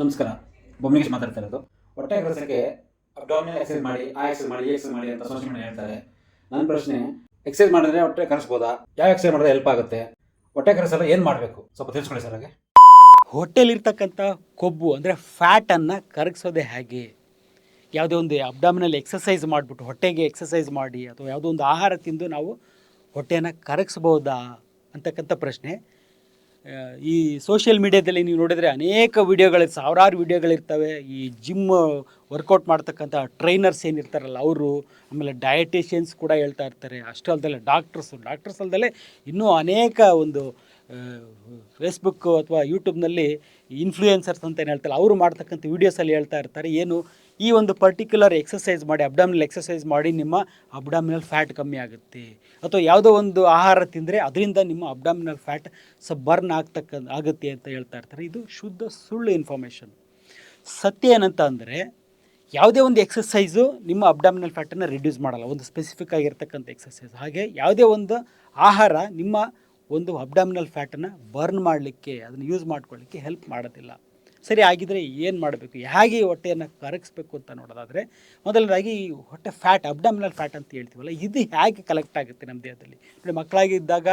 ನಮಸ್ಕಾರ. ಬೊಮ್ಮಿಗೇಶ್ ಮಾತಾಡ್ತಾ ಇರೋದು. ಹೊಟ್ಟೆ ಕೆಲಸಕ್ಕೆ ಅಬ್ಡಾಮಿನಲ್ ಎಕ್ಸೈಸ್ ಮಾಡಿ ಆ ಎಕ್ಸೈಸ್ ಮಾಡಿ ಈ ಎಕ್ಸರ್ಸೈಸ್ ಮಾಡಿ ಅಂತ ಸೋಷಿಯಲ್ ಮೀಡಿಯಾ ಹೇಳ್ತಾರೆ. ನನ್ನ ಪ್ರಶ್ನೆ ಎಕ್ಸರ್ಸೈಸ್ ಮಾಡಿದ್ರೆ ಹೊಟ್ಟೆ ಕರೆಸ್ಬೋದಾ ಯಾವ ಎಕ್ಸೈಸ್ ಮಾಡಿದ್ರೆ ಹೆಲ್ಪ್ ಆಗುತ್ತೆ? ಹೊಟ್ಟೆ ಕರೆಸಲ್ಲ ಏನು ಮಾಡಬೇಕು? ಸ್ವಲ್ಪ ತಿಳಿಸ್ಕೊಳ್ಳಿ ಸರ್ ಹಾಗೆ. ಹೊಟ್ಟೆಲಿರ್ತಕ್ಕಂಥ ಕೊಬ್ಬು ಅಂದರೆ ಫ್ಯಾಟನ್ನು ಕರಗಿಸೋದೇ ಹೇಗೆ? ಯಾವುದೇ ಒಂದು ಅಬ್ಡಾಮಿನಲ್ ಎಕ್ಸಸೈಸ್ ಮಾಡಿಬಿಟ್ಟು ಹೊಟ್ಟೆಗೆ ಎಕ್ಸಸೈಸ್ ಮಾಡಿ ಅಥವಾ ಯಾವುದೋ ಒಂದು ಆಹಾರ ತಿಂದು ನಾವು ಹೊಟ್ಟೆಯನ್ನು ಕರಗಿಸ್ಬೋದಾ ಅಂತಕ್ಕಂಥ ಪ್ರಶ್ನೆ. ಈ ಸೋಷಿಯಲ್ ಮೀಡ್ಯಾದಲ್ಲಿ ನೀವು ನೋಡಿದರೆ ಅನೇಕ ವಿಡಿಯೋಗಳು ಸಾವಿರಾರು ವೀಡಿಯೋಗಳಿರ್ತವೆ ಈ ಜಿಮ್ ವರ್ಕೌಟ್ ಮಾಡ್ತಕ್ಕಂಥ ಟ್ರೈನರ್ಸ್ ಏನಿರ್ತಾರಲ್ಲ ಅವರು ಆಮೇಲೆ ಡಯಟಿಷಿಯನ್ಸ್ ಕೂಡ ಹೇಳ್ತಾ ಇರ್ತಾರೆ. ಅಷ್ಟು ಅಲ್ಲದೆ ಡಾಕ್ಟರ್ಸು ಡಾಕ್ಟರ್ಸ್ ಅಲ್ಲದೆ ಇನ್ನೂ ಅನೇಕ ಒಂದು ಫೇಸ್ಬುಕ್ ಅಥವಾ ಯೂಟ್ಯೂಬ್ನಲ್ಲಿ ಇನ್ಫ್ಲೂಯೆನ್ಸರ್ಸ್ ಅಂತ ಏನು ಹೇಳ್ತಾರೆ. ಅವರು ಮಾಡ್ತಕ್ಕಂಥ ವೀಡಿಯೋಸಲ್ಲಿ ಹೇಳ್ತಾ ಇರ್ತಾರೆ. ಏನು ಈ ಒಂದು ಪರ್ಟಿಕ್ಯುಲರ್ ಎಕ್ಸಸೈಸ್ ಮಾಡಿ ಅಬ್ಡಾಮಿನಲ್ ಎಕ್ಸಸೈಸ್ ಮಾಡಿ ನಿಮ್ಮ ಅಬ್ಡಾಮಿನಲ್ ಫ್ಯಾಟ್ ಕಮ್ಮಿ ಆಗುತ್ತೆ. ಅಥವಾ ಯಾವುದೋ ಒಂದು ಆಹಾರ ತಿಂದರೆ ಅದರಿಂದ ನಿಮ್ಮ ಅಬ್ಡಾಮಿನಲ್ ಫ್ಯಾಟ್ ಸ ಬರ್ನ್ ಆಗ್ತಕ್ಕ, ಆಗುತ್ತೆ ಅಂತ ಹೇಳ್ತಾ ಇರ್ತಾರೆ. ಇದು ಶುದ್ಧ ಸುಳ್ಳು ಇನ್ಫಾರ್ಮೇಷನ್ ಸತ್ಯ ಏನಂತ ಅಂದರೆ, ಯಾವುದೇ ಒಂದು ಎಕ್ಸಸೈಸು ನಿಮ್ಮ ಅಬ್ಡಾಮಿನಲ್ ಫ್ಯಾಟನ್ನು ರಿಡ್ಯೂಸ್ ಮಾಡಲ್ಲ. ಒಂದು ಸ್ಪೆಸಿಫಿಕ್ ಆಗಿರ್ತಕ್ಕಂಥ ಎಕ್ಸಸೈಸ್ ಹಾಗೆ ಯಾವುದೇ ಒಂದು ಆಹಾರ ನಿಮ್ಮ ಒಂದು ಅಬ್ಡಾಮಿನಲ್ ಫ್ಯಾಟನ್ನು ಬರ್ನ್ ಮಾಡಲಿಕ್ಕೆ, ಅದನ್ನು ಯೂಸ್ ಮಾಡ್ಕೊಳ್ಳಿಕ್ಕೆ ಹೆಲ್ಪ್ ಮಾಡೋದಿಲ್ಲ. ಸರಿ ಆಗಿದ್ರೆ ಏನು ಮಾಡಬೇಕು? ಹೇಗೆ ಹೊಟ್ಟೆಯನ್ನು ಕರಗಿಸ್ಬೇಕು ಅಂತ ನೋಡೋದಾದರೆ, ಮೊದಲನೇದಾಗಿ ಈ ಹೊಟ್ಟೆ ಫ್ಯಾಟ್ ಅಬ್ಡಾಮಿನಲ್ ಫ್ಯಾಟ್ ಅಂತ ಹೇಳ್ತೀವಲ್ಲ, ಇದು ಹೇಗೆ ಕಲೆಕ್ಟ್ ಆಗುತ್ತೆ ನಮ್ಮ ದೇಹದಲ್ಲಿ? ನೋಡಿ, ಮಕ್ಕಳಾಗಿದ್ದಾಗ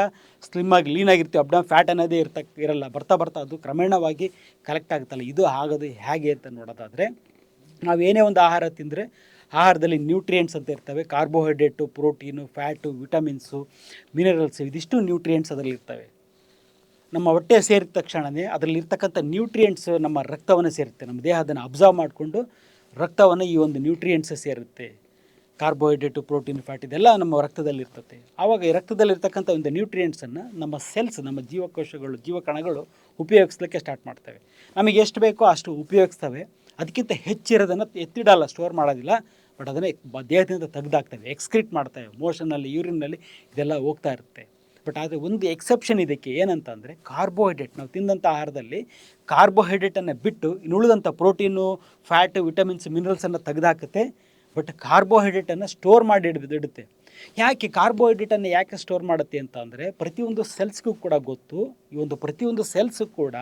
ಲೀನ್ ಲೀನಾಗಿರ್ತೀವಿ ಅಬ್ಡಮ್ ಫ್ಯಾಟ್ ಅನ್ನೋದೇ ಇರ್ತಕ್ಕ ಇರಲ್ಲ, ಬರ್ತಾ ಬರ್ತಾ ಅದು ಕ್ರಮೇಣವಾಗಿ ಕಲೆಕ್ಟ್ ಆಗುತ್ತಲ್ಲ, ಇದು ಆಗೋದು ಹೇಗೆ ಅಂತ ನೋಡೋದಾದರೆ ಏನೇ ಒಂದು ಆಹಾರ ತಿಂದರೆ, ಆಹಾರದಲ್ಲಿ ನ್ಯೂಟ್ರಿಯೆಂಟ್ಸ್ ಅಂತ ಇರ್ತವೆ carbohydrate protein fat vitamins minerals ಇದಿಷ್ಟು ನ್ಯೂಟ್ರಿಯೆಂಟ್ಸ್ ಅದರಲ್ಲಿ ಇರ್ತವೆ ನಮ್ಮ ಹೊಟ್ಟೆ ಸೇರಿದ ತಕ್ಷಣವೇ ಅದರಲ್ಲಿರ್ತಕ್ಕಂಥ ನ್ಯೂಟ್ರಿಯೆಂಟ್ಸ್ ನಮ್ಮ ರಕ್ತವನ್ನು ಸೇರುತ್ತೆ. ನಮ್ಮ ದೇಹ ಅಬ್ಸರ್ವ್ ಮಾಡಿಕೊಂಡು ರಕ್ತವನ್ನು ಈ ಒಂದು ನ್ಯೂಟ್ರಿಯೆಂಟ್ಸ್ ಸೇರುತ್ತೆ. ಕಾರ್ಬೋಹೈಡ್ರೇಟು ಪ್ರೋಟೀನ್ ಫ್ಯಾಟ್ ಇದೆಲ್ಲ ನಮ್ಮ ರಕ್ತದಲ್ಲಿರ್ತದೆ ಆವಾಗ ಈ ರಕ್ತದಲ್ಲಿರ್ತಕ್ಕಂಥ ಒಂದು ನ್ಯೂಟ್ರಿಯೆಂಟ್ಸನ್ನು ನಮ್ಮ ಸೆಲ್ಸ್ ನಮ್ಮ ಜೀವಕೋಶಗಳು, ಜೀವಕಣಗಳು ಉಪಯೋಗಿಸ್ಲಿಕ್ಕೆ ಸ್ಟಾರ್ಟ್ ಮಾಡ್ತವೆ. ನಮಗೆ ಎಷ್ಟು ಬೇಕೋ ಅಷ್ಟು ಉಪಯೋಗಿಸ್ತವೆ. ಅದಕ್ಕಿಂತ ಹೆಚ್ಚಿರೋದನ್ನು ಎತ್ತಿಡಲ್ಲ ಸ್ಟೋರ್ ಮಾಡೋದಿಲ್ಲ. ಬಟ್ ಅದನ್ನು ದೇಹದಿಂದ ತೆಗೆದಾಕ್ತವೆ ಎಕ್ಸ್ಕ್ರೀಟ್ ಮಾಡ್ತವೆ. ಮೋಷನಲ್ಲಿ ಯೂರಿನ್ನಲ್ಲಿ ಇದೆಲ್ಲ ಹೋಗ್ತಾ ಇರುತ್ತೆ. ಬಟ್ ಆದರೆ ಒಂದು ಎಕ್ಸೆಪ್ಷನ್ ಇದಕ್ಕೆ ಏನಂತ ಅಂದರೆ ಕಾರ್ಬೋಹೈಡ್ರೇಟ್ ನಾವು ತಿಂದಂಥ ಆಹಾರದಲ್ಲಿ ಕಾರ್ಬೋಹೈಡ್ರೇಟನ್ನು ಬಿಟ್ಟು ಇನ್ನು ಉಳಿದಂಥ ಪ್ರೋಟೀನು ಫ್ಯಾಟ್ ವಿಟಮಿನ್ಸ್ ಮಿನರಲ್ಸನ್ನು ತೆಗೆದಾಕುತ್ತೆ ಬಟ್ ಕಾರ್ಬೋಹೈಡ್ರೇಟನ್ನು ಸ್ಟೋರ್ ಮಾಡಿ ಇಡ್ ಇಡುತ್ತೆ. ಯಾಕೆ ಕಾರ್ಬೋಹೈಡ್ರೇಟನ್ನು ಯಾಕೆ ಸ್ಟೋರ್ ಮಾಡುತ್ತೆ ಅಂತ ಅಂದರೆ ಪ್ರತಿಯೊಂದು ಸೆಲ್ಸ್ಗೂ ಕೂಡ ಗೊತ್ತು. ಈ ಒಂದು ಪ್ರತಿಯೊಂದು ಸೆಲ್ಸು ಕೂಡ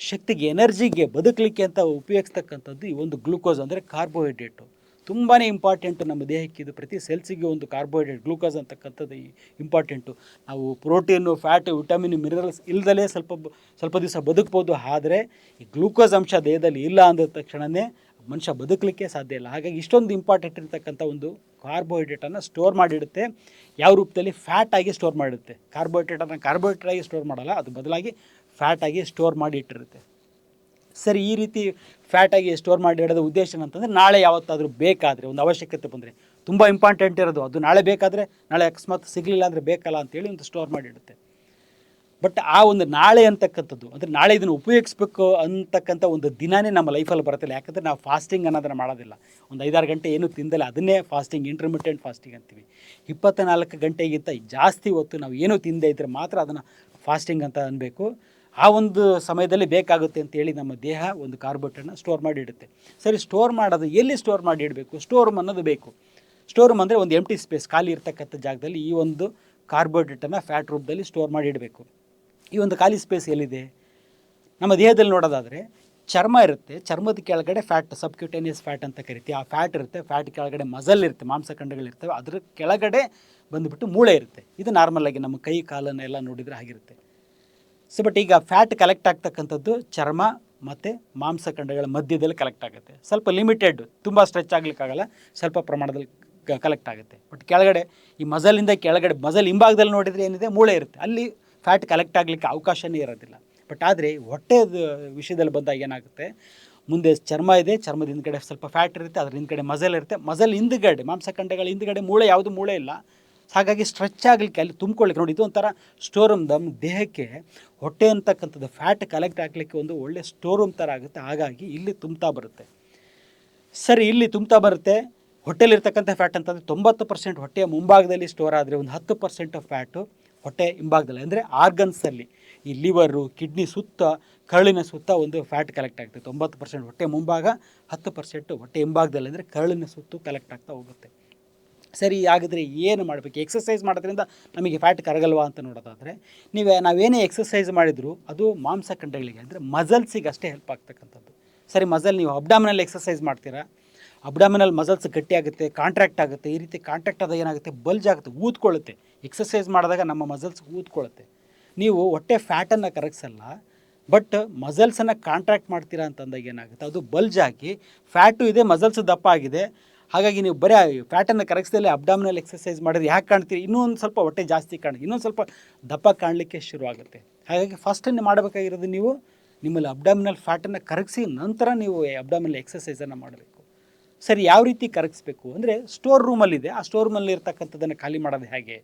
ಶಕ್ತಿಗೆ ಎನರ್ಜಿಗೆ ಬದುಕಲಿಕ್ಕೆ ಅಂತ ಉಪಯೋಗಿಸ್ತಕ್ಕಂಥದ್ದು ಈ ಒಂದು ಗ್ಲೂಕೋಸ್ ಅಂದರೆ ಕಾರ್ಬೋಹೈಡ್ರೇಟು ತುಂಬಾ ಇಂಪಾರ್ಟೆಂಟು ನಮ್ಮ ದೇಹಕ್ಕೆ ಇದು ಪ್ರತಿ ಸೆಲ್ಸಿಗೆ ಒಂದು ಕಾರ್ಬೋಹೈಡ್ರೇಟ್ ಗ್ಲೂಕೋಸ್ ಅಂತಕ್ಕಂಥದ್ದು ಇಂಪಾರ್ಟೆಂಟು ನಾವು ಪ್ರೋಟೀನು ಫ್ಯಾಟ್ ವಿಟಮಿನ್ ಮಿನರಲ್ಸ್ ಇಲ್ದಲೇ ಸ್ವಲ್ಪ ಸ್ವಲ್ಪ ದಿವಸ ಬದುಕ್ಬೋದು. ಆದರೆ ಈ ಗ್ಲೂಕೋಸ್ ಅಂಶ ದೇಹದಲ್ಲಿ ಇಲ್ಲ ಅಂದ ತಕ್ಷಣವೇ ಮನುಷ್ಯ ಬದುಕಲಿಕ್ಕೆ ಸಾಧ್ಯ ಇಲ್ಲ. ಹಾಗಾಗಿ ಇಷ್ಟೊಂದು ಇಂಪಾರ್ಟೆಂಟ್ ಇರತಕ್ಕಂಥ ಒಂದು ಕಾರ್ಬೋಹೈಡ್ರೇಟನ್ನು ಸ್ಟೋರ್ ಮಾಡಿಡುತ್ತೆ. ಯಾವ ರೂಪದಲ್ಲಿ? ಫ್ಯಾಟ್ ಆಗಿ ಸ್ಟೋರ್ ಮಾಡಿಡುತ್ತೆ. ಕಾರ್ಬೋಹೈಡ್ರೇಟನ್ನು ಕಾರ್ಬೋಹೈಡ್ರೇಟ್ ಆಗಿ ಸ್ಟೋರ್ ಮಾಡಲ್ಲ. ಅದು ಬದಲಾಗಿ ಫ್ಯಾಟ್ ಆಗಿ ಸ್ಟೋರ್ ಮಾಡಿ ಇಟ್ಟಿರುತ್ತೆ ಸರಿ, ಈ ರೀತಿ ಫ್ಯಾಟಾಗಿ ಸ್ಟೋರ್ ಮಾಡಿ ಇಡೋದು ಉದ್ದೇಶ ಏನಂತಂದರೆ, ನಾಳೆ ಯಾವತ್ತಾದರೂ ಬೇಕಾದರೆ, ಒಂದು ಅವಶ್ಯಕತೆ ಬಂದರೆ, ತುಂಬ ಇಂಪಾರ್ಟೆಂಟ್ ಇರೋದು, ಅದು ನಾಳೆ ಬೇಕಾದರೆ, ನಾಳೆ ಅಕಸ್ಮಾತ್ ಸಿಗಲಿಲ್ಲ ಅಂದರೆ ಬೇಕಲ್ಲ ಅಂತೇಳಿ ಒಂದು ಸ್ಟೋರ್ ಮಾಡಿ ಇಡುತ್ತೆ. ಬಟ್ ಆ ಒಂದು ನಾಳೆ ಅಂತಕ್ಕಂಥದ್ದು, ಅಂದರೆ ನಾಳೆ ಇದನ್ನು ಉಪಯೋಗಿಸ್ಬೇಕು ಅಂತಕ್ಕಂಥ ಒಂದು ದಿನನೇ ನಮ್ಮ ಲೈಫಲ್ಲಿ ಬರುತ್ತಿಲ್ಲ ಯಾಕಂದರೆ ನಾವು ಫಾಸ್ಟಿಂಗ್ ಅನ್ನೋದನ್ನು ಮಾಡೋದಿಲ್ಲ. ಒಂದು ಐದಾರು ಗಂಟೆ ಏನು ತಿಂದಲ್ಲ, ಅದನ್ನೇ ಫಾಸ್ಟಿಂಗ್ ಇಂಟರ್ಮಿಟೆಂಟ್ ಫಾಸ್ಟಿಂಗ್ ಅಂತೀವಿ. ಇಪ್ಪತ್ತ ಗಂಟೆಗಿಂತ ಜಾಸ್ತಿ ಹೊತ್ತು ನಾವು ಏನೂ ತಿಂದೇ ಇದ್ದರೆ ಮಾತ್ರ ಅದನ್ನು ಫಾಸ್ಟಿಂಗ್ ಅಂತ ಅನ್ಬೇಕು. ಆ ಒಂದು ಸಮಯದಲ್ಲಿ ಬೇಕಾಗುತ್ತೆ ಅಂತೇಳಿ ನಮ್ಮ ದೇಹ ಒಂದು ಕಾರ್ಬೋಟನ್ನು ಸ್ಟೋರ್ ಮಾಡಿ ಇಡುತ್ತೆ. ಸರಿ ಸ್ಟೋರ್ ಮಾಡೋದು ಎಲ್ಲಿ ಸ್ಟೋರ್ ಮಾಡಿ ಇಡಬೇಕು? ಸ್ಟೋರ್ ರೂಮ್ ಅನ್ನೋದು ಬೇಕು. ಸ್ಟೋರ್ ರೂಮ್ ಅಂದರೆ ಒಂದು ಎಂಟಿ ಸ್ಪೇಸ್ ಖಾಲಿ ಇರ್ತಕ್ಕಂಥ ಜಾಗದಲ್ಲಿ ಈ ಒಂದು ಕಾರ್ಬೋಹೈಡ್ರೇಟನ್ನು ಫ್ಯಾಟ್ ರೂಪದಲ್ಲಿ ಸ್ಟೋರ್ ಮಾಡಿ ಇಡಬೇಕು. ಈ ಒಂದು ಖಾಲಿ ಸ್ಪೇಸ್ ಎಲ್ಲಿದೆ? ನಮ್ಮ ದೇಹದಲ್ಲಿ ನೋಡೋದಾದರೆ ಚರ್ಮ ಇರುತ್ತೆ, ಚರ್ಮದ ಕೆಳಗಡೆ ಫ್ಯಾಟ್ ಸಬ್ಕ್ಯೂಟೇನಿಯಸ್ ಫ್ಯಾಟ್ ಅಂತ ಕರಿತೀವಿ. ಆ ಫ್ಯಾಟ್ ಇರುತ್ತೆ ಫ್ಯಾಟ್ ಕೆಳಗಡೆ ಮಸಲ್ ಇರುತ್ತೆ ಮಾಂಸಖಂಡಗಳಿರ್ತವೆ ಅದರ ಕೆಳಗಡೆ ಬಂದುಬಿಟ್ಟು ಮೂಳೆ ಇರುತ್ತೆ. ಇದು ನಾರ್ಮಲ್ ಆಗಿ ನಮ್ಮ ಕೈ, ಕಾಲನ್ನೆಲ್ಲ ನೋಡಿದರೆ ಆಗಿರುತ್ತೆ ಸೊ ಬಟ್ ಈಗ ಫ್ಯಾಟ್ ಕಲೆಕ್ಟ್ ಆಗ್ತಕ್ಕಂಥದ್ದು ಚರ್ಮ ಮತ್ತು ಮಾಂಸಖಂಡಗಳ ಮಧ್ಯದಲ್ಲಿ ಕಲೆಕ್ಟ್ ಆಗುತ್ತೆ. ಸ್ವಲ್ಪ ಲಿಮಿಟೆಡ್ ತುಂಬ ಸ್ಟ್ರೆಚ್ ಆಗಲಿಕ್ಕಾಗಲ್ಲ ಸ್ವಲ್ಪ ಪ್ರಮಾಣದಲ್ಲಿ ಕಲೆಕ್ಟ್ ಆಗುತ್ತೆ. ಬಟ್ ಕೆಳಗಡೆ, ಈ ಮಜಲಿಂದ ಕೆಳಗಡೆ ಮಜಲ್ ಹಿಂಭಾಗದಲ್ಲಿ ನೋಡಿದರೆ ಏನಿದೆ? ಮೂಳೆ ಇರುತ್ತೆ. ಅಲ್ಲಿ ಫ್ಯಾಟ್ ಕಲೆಕ್ಟ್ ಆಗಲಿಕ್ಕೆ ಅವಕಾಶನೇ ಇರೋದಿಲ್ಲ. ಬಟ್ ಆದರೆ ಹೊಟ್ಟೆದ ವಿಷಯದಲ್ಲಿ ಬಂದಾಗ ಏನಾಗುತ್ತೆ? ಮುಂದೆ ಚರ್ಮ ಇದೆ, ಚರ್ಮದ ಹಿಂದ್ಗಡೆ ಸ್ವಲ್ಪ ಫ್ಯಾಟ್ ಇರುತ್ತೆ, ಅದ್ರ ಹಿಂದ್ಗಡೆ ಮಜಲ್ ಇರುತ್ತೆ. ಮಜಲ್ ಹಿಂದ್ಗಡೆ ಮಾಂಸಖಂಡಗಳ ಹಿಂದ್ಗಡೆ ಮೂಳೆ ಯಾವುದು ಮೂಳೆ ಇಲ್ಲ. ಹಾಗಾಗಿ ಸ್ಟ್ರೆಚ್ ಆಗಲಿಕ್ಕೆ ಅಲ್ಲಿ ತುಂಬ್ಕೊಳ್ಳಿಕ್ಕೆ ನೋಡಿ, ಇದು ಒಂಥರ ಸ್ಟೋರ್ ರೂಮ್ ನಮ್ಮ ದೇಹಕ್ಕೆ ಹೊಟ್ಟೆ ಅಂತಕ್ಕಂಥದ್ದು ಫ್ಯಾಟ್ ಕಲೆಕ್ಟ್ ಆಗಲಿಕ್ಕೆ ಒಂದು ಒಳ್ಳೆ ಸ್ಟೋರ್ ರೂಮ್ ಥರ ಆಗುತ್ತೆ. ಹಾಗಾಗಿ ಇಲ್ಲಿ ತುಂಬ್ತಾ ಬರುತ್ತೆ. ಸರಿ, ಇಲ್ಲಿ ತುಂಬ್ತಾ ಬರುತ್ತೆ. ಹೊಟ್ಟೆಲಿರ್ತಕ್ಕಂಥ ಫ್ಯಾಟ್ ಅಂತಂದರೆ ತೊಂಬತ್ತು ಪರ್ಸೆಂಟ್ ಹೊಟ್ಟೆಯ ಮುಂಭಾಗದಲ್ಲಿ ಸ್ಟೋರ್ ಆದರೆ ಒಂದು ಹತ್ತು ಪರ್ಸೆಂಟ್ ಫ್ಯಾಟು ಹೊಟ್ಟೆ ಹಿಂಭಾಗದಲ್ಲಿ. ಅಂದರೆ ಆರ್ಗನ್ಸಲ್ಲಿ ಈ ಲಿವರು ಕಿಡ್ನಿ ಸುತ್ತ, ಕರಳಿನ ಸುತ್ತ ಒಂದು ಫ್ಯಾಟ್ ಕಲೆಕ್ಟ್ ಆಗ್ತದೆ. ತೊಂಬತ್ತು ಪರ್ಸೆಂಟ್ ಹೊಟ್ಟೆ ಮುಂಭಾಗ, ಹತ್ತು ಪರ್ಸೆಂಟು ಹೊಟ್ಟೆ ಹಿಂಭಾಗದಲ್ಲಿ. ಅಂದರೆ ಕರಳಿನ ಸುತ್ತು ಕಲೆಕ್ಟ್ ಆಗ್ತಾ ಹೋಗುತ್ತೆ. ಸರಿ ಆಗಿದ್ರೆ ಏನು ಮಾಡಬೇಕು? ಎಕ್ಸಸೈಸ್ ಮಾಡೋದ್ರಿಂದ ನಮಗೆ ಫ್ಯಾಟ್ ಕರಗಲ್ವಾ ಅಂತ ನೋಡೋದಾದರೆ, ನೀವು ನಾವೇನೇ ಎಕ್ಸಸೈಸ್ ಮಾಡಿದರೂ ಅದು ಮಾಂಸಖಂಡಗಳಿಗೆ ಅಂದರೆ ಮಸಲ್ಸಿಗೆ ಅಷ್ಟೇ ಹೆಲ್ಪ್ ಆಗ್ತಕ್ಕಂಥದ್ದು. ಸರಿ ಮಸಲ್ ನೀವು ಅಬ್ಡಾಮಿನಲ್ಲಿ ಎಕ್ಸಸೈಸ್ ಮಾಡ್ತೀರಾ? ಅಬ್ಡಾಮಿನಲ್ ಮಸಲ್ಸ್ ಗಟ್ಟಿ ಆಗುತ್ತೆ ಕಾಂಟ್ರಾಕ್ಟ್ ಆಗುತ್ತೆ, ಈ ರೀತಿ ಕಾಂಟ್ರಾಕ್ಟ್ ಆದಾಗ ಏನಾಗುತ್ತೆ? ಬಲ್ಜ್ ಆಗುತ್ತೆ, ಊದ್ಕೊಳ್ಳುತ್ತೆ. ಎಕ್ಸಸೈಸ್ ಮಾಡಿದಾಗ ನಮ್ಮ ಮಸಲ್ಸ್ ಊದ್ಕೊಳ್ಳುತ್ತೆ. ನೀವು ಹೊಟ್ಟೆ ಫ್ಯಾಟನ್ನು ಕರಗಿಸಲ್ಲ ಬಟ್ ಮಸಲ್ಸನ್ನು ಕಾಂಟ್ರಾಕ್ಟ್ ಮಾಡ್ತೀರಾ ಅಂತಂದಾಗ ಏನಾಗುತ್ತೆ? ಅದು ಬಲ್ಜ್ ಹಾಕಿ ಫ್ಯಾಟು ಇದೆ ಮಸಲ್ಸ್ ದಪ್ಪ ಆಗಿದೆ ಹಾಗಾಗಿ ನೀವು ಬರೀ ಫ್ಯಾಟನ್ನು ಕರಗಿಸ್ದಲ್ಲಿ ಅಬ್ಡಾಮಿನಲ್ ಎಕ್ಸಸೈಸ್ ಮಾಡಿದ್ರೆ ಯಾಕೆ ಕಾಣ್ತೀರಿ? ಇನ್ನೂ ಒಂದು ಸ್ವಲ್ಪ ಹೊಟ್ಟೆ ಜಾಸ್ತಿ ಕಾಣ, ಇನ್ನೊಂದು ಸ್ವಲ್ಪ ದಪ್ಪ ಕಾಣಲಿಕ್ಕೆ ಶುರುವಾಗುತ್ತೆ. ಹಾಗಾಗಿ ಫಸ್ಟ್ ಮಾಡಬೇಕಾಗಿರೋದು ನೀವು, ನಿಮ್ಮಲ್ಲಿ ಅಬ್ಡಾಮಿನಲ್ ಫ್ಯಾಟನ್ನು ಕರಗಿಸಿ ನಂತರ ನೀವು ಅಬ್ಡಾಮಿನಲ್ ಎಕ್ಸಸೈಸನ್ನು ಮಾಡಬೇಕು. ಸರಿ, ಯಾವ ರೀತಿ ಕರಗಿಸ್ಬೇಕು? ಅಂದರೆ ಸ್ಟೋರ್ ರೂಮಲ್ಲಿದೆ ಆ ಸ್ಟೋರ್ ರೂಮಲ್ಲಿ ಇರ್ತಕ್ಕಂಥದ್ದನ್ನು ಖಾಲಿ ಮಾಡೋದು ಹೇಗೆ?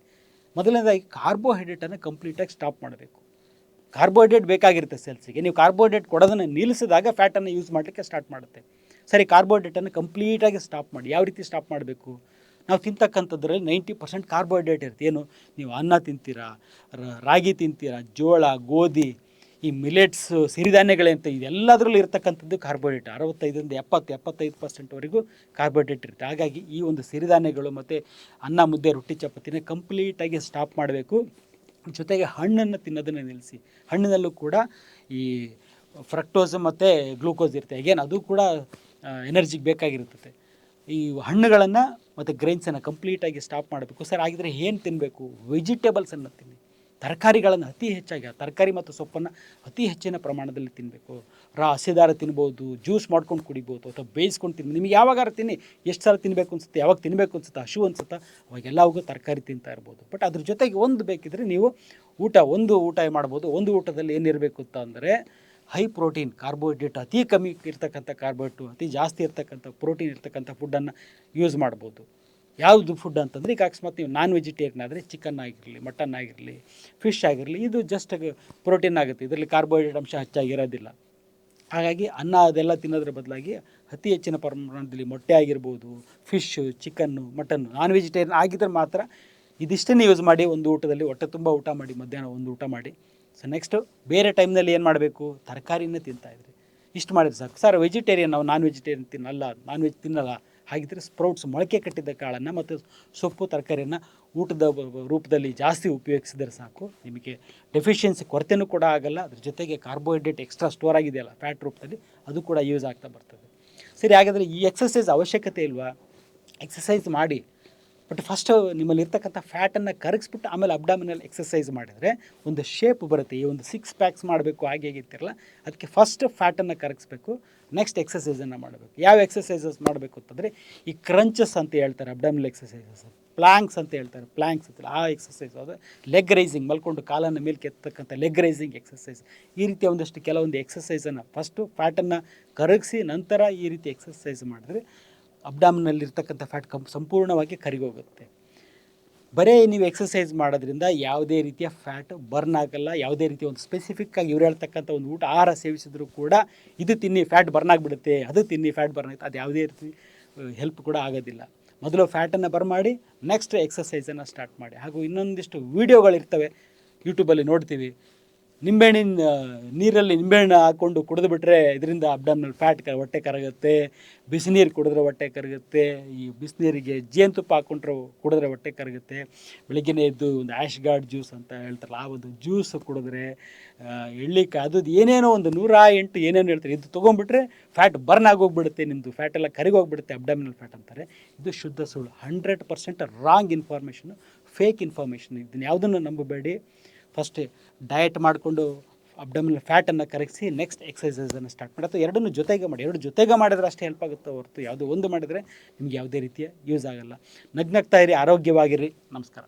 ಮೊದಲನೇದಾಗಿ ಕಾರ್ಬೋಹೈಡ್ರೇಟನ್ನು ಕಂಪ್ಲೀಟಾಗಿ ಸ್ಟಾಪ್ ಮಾಡಬೇಕು. ಕಾರ್ಬೋಹೈಡ್ರೇಟ್ ಬೇಕಾಗಿರುತ್ತೆ ಸೆಲ್ಸಿಗೆ ನೀವು ಕಾರ್ಬೋಹೈಡ್ರೇಟ್ ಕೊಡೋದನ್ನು ನಿಲ್ಲಿಸಿದಾಗ ಫ್ಯಾಟನ್ನು ಯೂಸ್ ಮಾಡಲಿಕ್ಕೆ ಸ್ಟಾರ್ಟ್ ಮಾಡುತ್ತೆ. ಸರಿ ಕಾರ್ಬೋಹೈಡ್ರೇಟನ್ನು ಕಂಪ್ಲೀಟಾಗಿ ಸ್ಟಾಪ್ ಮಾಡಿ. ಯಾವ ರೀತಿ ಸ್ಟಾಪ್ ಮಾಡಬೇಕು? ನಾವು ತಿಂತಕ್ಕಂಥದ್ರಲ್ಲಿ ನೈಂಟಿ ಪರ್ಸೆಂಟ್ ಕಾರ್ಬೋಹೈಡ್ರೇಟ್ ಇರುತ್ತೆ. ಏನು? ನೀವು ಅನ್ನ ತಿಂತೀರಾ ರಾಗಿ ತಿಂತೀರಾ, ಜೋಳ, ಗೋಧಿ, ಈ ಮಿಲೆಟ್ಸ್ ಸಿರಿಧಾನ್ಯಗಳಂತ ಇದೆಲ್ಲದರಲ್ಲೂ ಇರತಕ್ಕಂಥದ್ದು ಕಾರ್ಬೋಹೈಡ್ರೇಟ್ ಅರವತ್ತೈದರಿಂದ ಎಪ್ಪತ್ತು, ಎಪ್ಪತ್ತೈದು ಪರ್ಸೆಂಟ್ವರೆಗೂ ಕಾರ್ಬೋಹೈಡ್ರೇಟ್ ಇರುತ್ತೆ. ಹಾಗಾಗಿ ಈ ಒಂದು ಸಿರಿಧಾನ್ಯಗಳು ಮತ್ತು ಅನ್ನ, ಮುದ್ದೆ, ರೊಟ್ಟಿ, ಚಪಾತಿನ ಕಂಪ್ಲೀಟಾಗಿ ಸ್ಟಾಪ್ ಮಾಡಬೇಕು. ಜೊತೆಗೆ ಹಣ್ಣನ್ನು ತಿನ್ನೋದನ್ನು ನಿಲ್ಲಿಸಿ. ಹಣ್ಣಿನಲ್ಲೂ ಕೂಡ ಈ ಫ್ರಕ್ಟೋಸ್ ಮತ್ತು ಗ್ಲೂಕೋಸ್ ಇರುತ್ತೆ. ಅಗೇನ್ ಅದು ಕೂಡ ಎನರ್ಜಿಗೆ ಬೇಕಾಗಿರ್ತದೆ ಈ ಹಣ್ಣುಗಳನ್ನು ಮತ್ತು ಗ್ರೈನ್ಸನ್ನು ಕಂಪ್ಲೀಟಾಗಿ ಸ್ಟಾಪ್ ಮಾಡಬೇಕು. ಸರ್ ಆಗಿದ್ರೆ ಏನು ತಿನ್ನಬೇಕು ವೆಜಿಟೇಬಲ್ಸನ್ನು ತಿನ್ನಿ. ತರಕಾರಿಗಳನ್ನು ಅತಿ ಹೆಚ್ಚಾಗಿ ತರಕಾರಿ ಮತ್ತು ಸೊಪ್ಪನ್ನು ಅತಿ ಹೆಚ್ಚಿನ ಪ್ರಮಾಣದಲ್ಲಿ ತಿನ್ನಬೇಕು ರಾ ಹಸಿದಾರ ತಿನ್ಬೋದು ಜ್ಯೂಸ್ ಮಾಡ್ಕೊಂಡು ಕುಡಿಬೋದು, ಅಥವಾ ಬೇಯಿಸ್ಕೊಂಡು ತಿನ್ಬೋದು. ನಿಮಗೆ ಯಾವಾಗಾರು ತಿನ್ನಿ, ಎಷ್ಟು ಸಲ ತಿನ್ನಬೇಕು ಅನ್ಸುತ್ತೆ? ಯಾವಾಗ ತಿನ್ನಬೇಕು ಅನ್ಸುತ್ತೆ? ಹಶು ಅನ್ಸುತ್ತೆ? ಅವಾಗೆಲ್ಲವಾಗೂ ತರಕಾರಿ ತಿಂತಾ ಇರ್ಬೋದು. ಬಟ್ ಅದ್ರ ಜೊತೆಗೆ ಒಂದು ಬೇಕಿದ್ರೆ ನೀವು ಊಟ, ಒಂದು ಊಟ ಮಾಡ್ಬೋದು. ಒಂದು ಊಟದಲ್ಲಿ ಏನಿರಬೇಕು ಅಂತ ಅಂದರೆ ಹೈ ಪ್ರೋಟೀನ್ ಕಾರ್ಬೋಹೈಡ್ರೇಟ್ ಅತಿ ಕಮ್ಮಿ ಇರ್ತಕ್ಕಂಥ ಕಾರ್ಬೋಹೈಡ್ರೇಟು ಅತಿ ಜಾಸ್ತಿ ಇರ್ತಕ್ಕಂಥ ಪ್ರೋಟೀನ್ ಇರ್ತಕ್ಕಂಥ ಫುಡ್ಡನ್ನು ಯೂಸ್ ಮಾಡ್ಬೋದು. ಯಾವುದು ಫುಡ್ ಅಂತಂದರೆ ಈಗ ಅಕಸ್ಮಾತ್ ನೀವು ನಾನ್ ವೆಜಿಟೇರಿಯನ್ ಆದರೆ ಚಿಕನ್ ಆಗಿರಲಿ ಮಟನ್ ಆಗಿರಲಿ ಫಿಶ್ ಆಗಿರಲಿ, ಇದು ಜಸ್ಟ್ ಪ್ರೋಟೀನ್ ಆಗುತ್ತೆ. ಇದರಲ್ಲಿ ಕಾರ್ಬೋಹೈಡ್ರೇಟ್ ಅಂಶ ಹೆಚ್ಚಾಗಿರೋದಿಲ್ಲ. ಹಾಗಾಗಿ ಅನ್ನ ಅದೆಲ್ಲ ತಿನ್ನೋದ್ರ ಬದಲಾಗಿ ಅತಿ ಹೆಚ್ಚಿನ ಪ್ರಮಾಣದಲ್ಲಿ ಮೊಟ್ಟೆ ಆಗಿರ್ಬೋದು fish chicken mutton non vegetarian ಆಗಿದ್ರೆ ಮಾತ್ರ ಇದಿಷ್ಟನ್ನೇ ಯೂಸ್ ಮಾಡಿ ಒಂದು ಊಟದಲ್ಲಿ, ಹೊಟ್ಟೆ ತುಂಬ ಊಟ ಮಾಡಿ, ಮಧ್ಯಾಹ್ನ ಒಂದು ಊಟ ಮಾಡಿ. ಸೊ ನೆಕ್ಸ್ಟು ಬೇರೆ ಟೈಮ್ನಲ್ಲಿ ಏನು ಮಾಡಬೇಕು? ತರಕಾರಿನೇ ತಿಂತಾಯಿದ್ರಿ ಇಷ್ಟು ಮಾಡಿದ್ರೆ ಸಾಕು. ಸರ್ ವೆಜಿಟೇರಿಯನ್ ನಾವು ನಾನ್ ವೆಜಿಟೇರಿಯನ್ ತಿನ್ನಲ್ಲ ನಾನ್ ವೆಜ್ ತಿನ್ನಲ್ಲ. ಹಾಗಿದ್ರೆ ಸ್ಪ್ರೌಟ್ಸ್ ಮೊಳಕೆ ಕಟ್ಟಿದ ಕಾಳನ್ನು ಮತ್ತು ಸೊಪ್ಪು, ತರಕಾರಿಯನ್ನು ಊಟದ ರೂಪದಲ್ಲಿ ಜಾಸ್ತಿ ಉಪಯೋಗಿಸಿದರೆ ಸಾಕು. ನಿಮಗೆ ಡೆಫಿಷಿಯನ್ಸಿ ಕೊರತೆನೂ ಕೂಡ ಆಗಲ್ಲ. ಅದ್ರ ಜೊತೆಗೆ ಕಾರ್ಬೋಹೈಡ್ರೇಟ್ ಎಕ್ಸ್ಟ್ರಾ ಸ್ಟೋರ್ ಆಗಿದೆಯಲ್ಲ ಫ್ಯಾಟ್ ರೂಪದಲ್ಲಿ ಅದು ಕೂಡ ಯೂಸ್ ಆಗ್ತಾ ಬರ್ತದೆ. ಸರಿ, ಹಾಗಾದರೆ ಈ ಎಕ್ಸಸೈಸ್ ಅವಶ್ಯಕತೆ ಇಲ್ವಾ? ಎಕ್ಸಸೈಸ್ ಮಾಡಿ. ಬಟ್ ಫಸ್ಟ್ ನಿಮ್ಮಲ್ಲಿ ಇರ್ತಕ್ಕಂಥ ಫ್ಯಾಟನ್ನು ಕರಗಿಸ್ಬಿಟ್ಟು ಆಮೇಲೆ ಅಬ್ಡಾಮಿನಲ್ ಎಕ್ಸಸೈಸ್ ಮಾಡಿದರೆ ಒಂದು ಶೇಪ್ ಬರುತ್ತೆ. ಈ ಒಂದು ಸಿಕ್ಸ್ ಪ್ಯಾಕ್ಸ್ ಮಾಡಬೇಕು, ಹಾಗೆ ಹೇಗಿರ್ತಿರಲ್ಲ ಅದಕ್ಕೆ ಫಸ್ಟ್ ಫ್ಯಾಟನ್ನು ಕರಗಿಸ್ಬೇಕು ನೆಕ್ಸ್ಟ್ ಎಕ್ಸಸೈಸನ್ನು ಮಾಡಬೇಕು. ಯಾವ ಎಕ್ಸಸೈಸಸ್ ಮಾಡಬೇಕು ಅಂತಂದರೆ, ಈ ಕ್ರಂಚಸ್ ಅಂತ ಹೇಳ್ತಾರೆ ಅಬ್ಡಾಮಿನಲ್ ಎಕ್ಸಸೈಸಸ್ ಪ್ಲ್ಯಾಂಕ್ಸ್ ಅಂತ ಹೇಳ್ತಾರೆ ಪ್ಲ್ಯಾಂಕ್ಸ್ ಅಂತ ಆ ಎಕ್ಸಸೈಸ್ ಅದು ಲೆಗ್ ರೈಸಿಂಗ್ ಮಲ್ಕೊಂಡು ಕಾಲನ್ನು ಮೇಲೆ ಕೆತ್ತಕ್ಕಂಥ ಲೆಗ್ ರೈಸಿಂಗ್ ಎಕ್ಸಸೈಸ್ ಈ ರೀತಿಯ ಒಂದಷ್ಟು ಕೆಲವೊಂದು ಎಕ್ಸಸೈಸನ್ನು ಫಸ್ಟು ಫ್ಯಾಟನ್ನು ಕರಗಿಸಿ, ನಂತರ ಈ ರೀತಿ ಎಕ್ಸಸೈಸ್ ಮಾಡಿದ್ರೆ ಅಬ್ಡಾಮಿನಲ್ಲಿರ್ತಕ್ಕಂಥ ಫ್ಯಾಟ್ ಕಂಪ್ ಸಂಪೂರ್ಣವಾಗಿ ಕರಿಗೋಗುತ್ತೆ. ಬರೀ ನೀವು ಎಕ್ಸಸೈಸ್ ಮಾಡೋದ್ರಿಂದ ಯಾವುದೇ ರೀತಿಯ ಫ್ಯಾಟ್ ಬರ್ನ್ ಆಗಲ್ಲ, ಯಾವುದೇ ರೀತಿಯ ಒಂದು ಸ್ಪೆಸಿಫಿಕ್ ಆಗಿ ಇವ್ರು ಹೇಳ್ತಕ್ಕಂಥ ಒಂದು ಊಟ, ಆಹಾರ ಸೇವಿಸಿದ್ರು ಕೂಡ ಇದು ತಿನ್ನಿ ಫ್ಯಾಟ್ ಬರ್ನ್ ಆಗಿಬಿಡುತ್ತೆ, ಅದು ತಿನ್ನಿ ಫ್ಯಾಟ್ ಬರ್ನ್ ಆಗುತ್ತೆ ಅದು ಯಾವುದೇ ರೀತಿ ಹೆಲ್ಪ್ ಕೂಡ ಆಗೋದಿಲ್ಲ. ಮೊದಲು ಫ್ಯಾಟನ್ನು ಬರ್ ಮಾಡಿ ನೆಕ್ಸ್ಟ್ ಎಕ್ಸಸೈಸನ್ನು ಸ್ಟಾರ್ಟ್ ಮಾಡಿ. ಹಾಗೂ ಇನ್ನೊಂದಿಷ್ಟು ವೀಡಿಯೋಗಳಿರ್ತವೆ ಯೂಟ್ಯೂಬಲ್ಲಿ ನೋಡ್ತೀವಿ. ನಿಂಬೆಹಣ್ಣಿನ ನೀರಲ್ಲಿ ನಿಂಬೆಹಣ್ಣು ಹಾಕ್ಕೊಂಡು ಕುಡಿದು ಬಿಟ್ಟರೆ ಇದರಿಂದ ಅಬ್ಡಾಮ್ನಲ್ಲಿ ಫ್ಯಾಟ್ ಹೊಟ್ಟೆ ಕರಗುತ್ತೆ ಬಿಸಿನೀರು ಕುಡಿದ್ರೆ ಹೊಟ್ಟೆ ಕರಗುತ್ತೆ, ಈ ಬಿಸಿನೀರಿಗೆ ಜೇನುತುಪ್ಪ ಹಾಕ್ಕೊಂಡ್ರೆ ಕುಡಿದ್ರೆ ಹೊಟ್ಟೆ ಕರಗುತ್ತೆ. ಬೆಳಗ್ಗೆನೇ ಎದ್ದು ಒಂದು ಆ್ಯಶ್ ಗಾರ್ಡ್ ಜ್ಯೂಸ್ ಅಂತ ಹೇಳ್ತಾರಲ್ಲ, ಆ ಒಂದು ಜ್ಯೂಸ್ ಕುಡಿದ್ರೆ ಎಳ್ಳಿಕಾಯಿ ಅದು ಏನೇನೋ ಒಂದು ನೂರ ಎಂಟು ಏನೇನೋ ಹೇಳ್ತಾರೆ, ಇದು ತೊಗೊಂಡ್ಬಿಟ್ರೆ ಫ್ಯಾಟ್ ಬರ್ನ್ ಆಗೋಗ್ಬಿಡುತ್ತೆ ನಿಮ್ಮದು ಫ್ಯಾಟ್ ಎಲ್ಲ ಕರಿಗೋಗ್ಬಿಡುತ್ತೆ ಅಬ್ಡಾಮಿನಲ್ ಫ್ಯಾಟ್ ಅಂತಾರೆ. ಇದು ಶುದ್ಧ ಸುಳ್ಳು hundred percent wrong information fake information ಇದನ್ನು ಯಾವುದನ್ನು ನಂಬಬೇಡಿ. ಫಸ್ಟ್ ಡಯಟ್ ಮಾಡಿಕೊಂಡು ಅಬ್ಡಮಿನಲ್ ಫ್ಯಾಟನ್ನು ಕರಗಿಸಿ ನೆಕ್ಸ್ಟ್ ಎಕ್ಸಸೈಸನ್ನು ಸ್ಟಾರ್ಟ್ ಮಾಡಿ. ಅಥವಾ ಎರಡನ್ನೂ ಜೊತೆಗೆ ಮಾಡಿ. ಎರಡು ಜೊತೆಗೆ ಮಾಡಿದ್ರೆ ಅಷ್ಟೇ ಹೆಲ್ಪ್ ಆಗುತ್ತೆ ಹೊರತು ಯಾವುದೋ ಒಂದು ಮಾಡಿದರೆ ನಿಮ್ಗೆ ಯಾವುದೇ ರೀತಿಯ ಯೂಸ್ ಆಗಲ್ಲ. ನಗ್ನಗ್ತಾ ಇರಿ, ಆರೋಗ್ಯವಾಗಿರಿ. ನಮಸ್ಕಾರ.